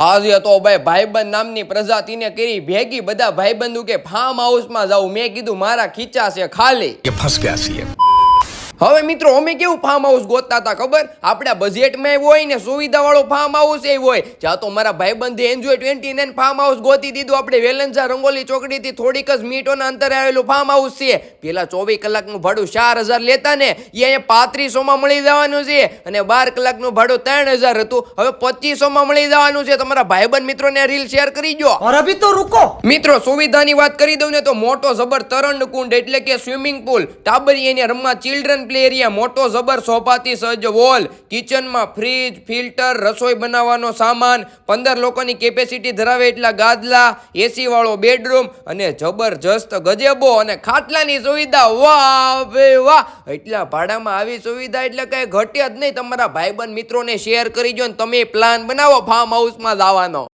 હાજી હતો ભાઈ, ભાઈબંધ નામની પ્રજાતિને કરી ભેગી બધા ભાઈબંધુ કે ફાર્મ હાઉસમાં જાઉં. મેં કીધું, મારા ખીચા છે ખાલી. ફસ ગયા છીએ. હવે મિત્રો અમે કેવું ફાર્મ હાઉસ ગોતતા હતા ખબર? આપણા બજેટમાં હોય ને સુવિધાવાળો ફાર્મ હાઉસ એ હોય. જ્યાં તો મારા ભાઈબંધે enjoy twenty nine farm house ગોતી દીધું. આપણે વેલંસા રંગોલી ચોકડીથી થોડીક જ મીટોના અંતરે આવેલું ફાર્મ હાઉસ છે. પેલા ચોવીસ કલાકનું ભાડું ચાર હજાર લેતા ને એ અહીંયા પાંત્રીસોમાં મળી જવાનું છે. અને બાર કલાકનું ભાડું ત્રણ હજાર હતું. હવે પચીસોમાં મળી જવાનું છે. તમારા ભાઈબંધ મિત્રોને રીલ શેર કરી દો અભી તો રૂકો. મિત્રો સુવિધાની વાત કરી દઉં ને તો મોટો જબર તરણ કુંડ એટલે કે સ્વિમિંગ પુલ ટાબરી એને રમવા ચિલ્ડ્રન પ્લે એરિયા મોટો જબર સોફાથી સજ્જ વોલ, કિચનમાં ફ્રીજ, ફિલ્ટર, રસોઈ બનાવવાનો સામાન, પંદર લોકોની કેપેસિટી ધરાવે એટલા ગાદલા, એસીવાળો બેડરૂમ અને જબરજસ્ત ગજેબો અને ખાટલાની સુવિધા. વાહ બે વાહ! એટલા ભાડામાં આવી સુવિધા એટલે કંઈ ઘટે જ નહીં. તમારા ભાઈબંધ મિત્રોને શેર કરી જો ને તમે પ્લાન બનાવો ફાર્મ હાઉસમાં જવાનો.